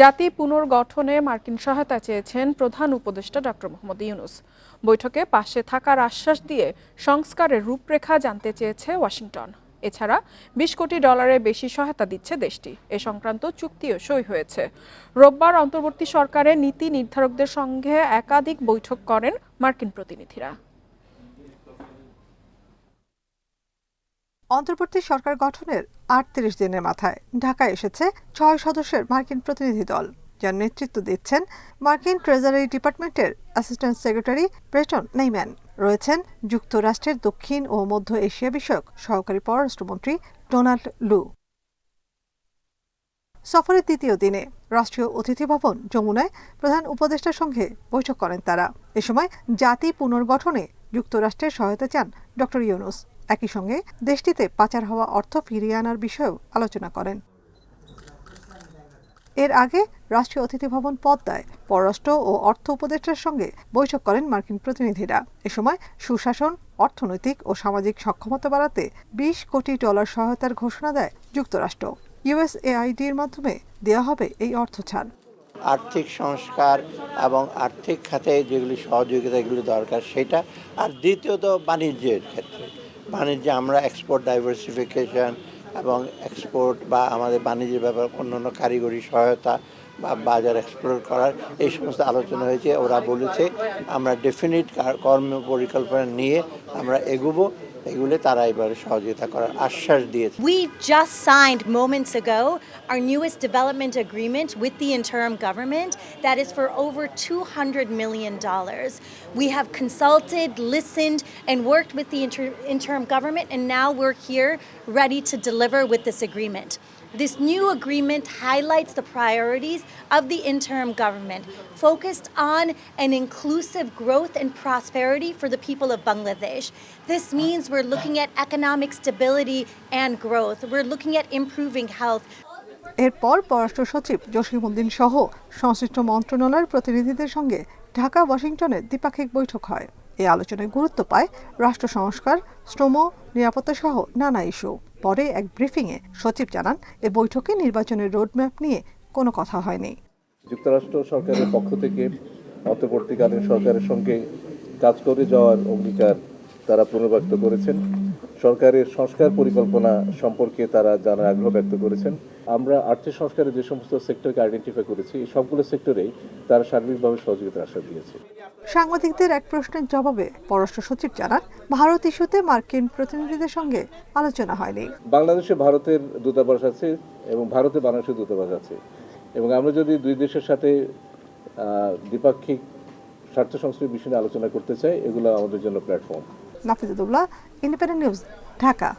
জাতি পুনর্গঠনে মার্কিন সহায়তা চেয়েছেন প্রধান উপদেষ্টা ডক্টর মোহাম্মদ ইউনুস। বৈঠকে পাশে থাকার আশ্বাস দিয়ে সংস্কারের রূপরেখা জানতে চেয়েছে ওয়াশিংটন। এছাড়া বিশ কোটি ডলারের বেশি সহায়তা দিচ্ছে দেশটি। এ সংক্রান্ত চুক্তিও সই হয়েছে। রোববার অন্তর্বর্তী সরকারের নীতি নির্ধারকদের সঙ্গে একাধিক বৈঠক করেন মার্কিন প্রতিনিধিরা। অন্তর্বর্তী সরকার গঠনের আটত্রিশ দিনের মাথায় ঢাকায় এসেছে ছয় সদস্যের মার্কিন প্রতিনিধি দল, যার নেতৃত্ব দিচ্ছেন মার্কিন ট্রেজারি ডিপার্টমেন্টের অ্যাসিস্ট্যান্ট সেক্রেটারি ব্রেটন নেইম্যান। রয়েছেন যুক্তরাষ্ট্রের দক্ষিণ ও মধ্য এশিয়া বিষয়ক সহকারী পররাষ্ট্রমন্ত্রী ডোনাল্ড লু। সফরের দ্বিতীয় দিনে রাষ্ট্রীয় অতিথি ভবন যমুনায় প্রধান উপদেষ্টার সঙ্গে বৈঠক করেন তারা। এ সময় জাতি পুনর্গঠনে যুক্তরাষ্ট্রের সহায়তা চান ডক্টর ইউনুস। একই সঙ্গে দেশটিতে পাচার হওয়া অর্থ ফিরিয়ে আনার বিষয়েও আলোচনা করেন। এর আগে রাষ্ট্রীয় অতিথি ভবন পদ্মায় পররাষ্ট্র ও অর্থ উপদেষ্টার সঙ্গে বৈঠক করেন মার্কিন প্রতিনিধিরা। এ সময় সুশাসন, অর্থনৈতিক ও সামাজিক সক্ষমতা বাড়াতে বিশ কোটি ডলার সহায়তার ঘোষণা দেয় যুক্তরাষ্ট্র। ইউএসএআইডির মাধ্যমে দেওয়া হবে এই অর্থ ছাড়। আর্থিক সংস্কার এবং আর্থিক খাতে যেগুলি সহযোগিতা এগুলি দরকার সেটা, আর দ্বিতীয়ত বাণিজ্যের ক্ষেত্রে। বাণিজ্যে আমরা এক্সপোর্ট ডাইভার্সিফিকেশন এবং এক্সপোর্ট বা আমাদের বাণিজ্যের ব্যাপারে অন্য কারিগরি সহায়তা বা বাজার এক্সপ্লোর করার এই সমস্ত আলোচনা হয়েছে, ওরা বলেছে, আমরা ডেফিনিট কর্ম পরিকল্পনা নিয়ে আমরা এগুবো। এগুলো তারা এবারে সহযোগিতা করার আশ্বাস দিয়েছে We just signed moments ago our newest development agreement with the interim government that is for over $200 million. We have consulted, listened, and worked with the inter- interim government, and now we're here ready to deliver with this agreement. This new agreement highlights the priorities of the interim government, focused on an inclusive growth and prosperity for the people of Bangladesh. This means we're looking at economic stability and growth. We're looking at improving health. এরপর পররাষ্ট্র সচিব জসিমউদ্দিন সহ সংশ্লিষ্ট মন্ত্রণালয়ের প্রতিনিধিদের সঙ্গে ঢাকা ওয়াশিংটনে দ্বিপাক্ষিক বৈঠক হয় এই আলোচনায় গুরুত্ব পায় রাষ্ট্র সংস্কার শ্রম নিরাপত্তা সহ নানা ইস্যু পরে এক ব্রিফিংয়ে সচিব জানান, এ বৈঠকে নির্বাচনের রোডম্যাপ নিয়ে কোনো কথা হয়নি। যুক্তরাষ্ট্র সরকারের পক্ষ থেকে অন্তর্বর্তীকালীন সরকারের সঙ্গে কাজ করে যাওয়ার অঙ্গীকার তারা পুনর্ব্যক্ত করেছেন। সরকারের সংস্কার পরিকল্পনা সম্পর্কে তারা জানার আগ্রহ ব্যক্ত করেছেন। আমরা আর্থিক সংস্কারের যে সমস্ত সেক্টরকে আইডেন্টিফাই করেছি এই সবগুলো সেক্টরেই তারা সার্বিকভাবে সহযোগিতার আশ্বাস দিয়েছে। সাংবাদিকদের এক প্রশ্নের জবাবে পররাষ্ট্র সচিব জানান ভারত ইস্যুতে মার্কিন প্রতিনিধিদের সঙ্গে আলোচনা হয়নি। বাংলাদেশে ভারতের দূতাবাস আছে এবং ভারতে বাংলাদেশের দূতাবাস আছে। এবং আমরা যদি দুই দেশের সাথে দ্বিপাক্ষিক স্বার্থ সংশ্লিষ্ট বিষয়ে আলোচনা করতে চাই এগুলো আমাদের জন্য platform Nafizuddoula independent news Dhaka.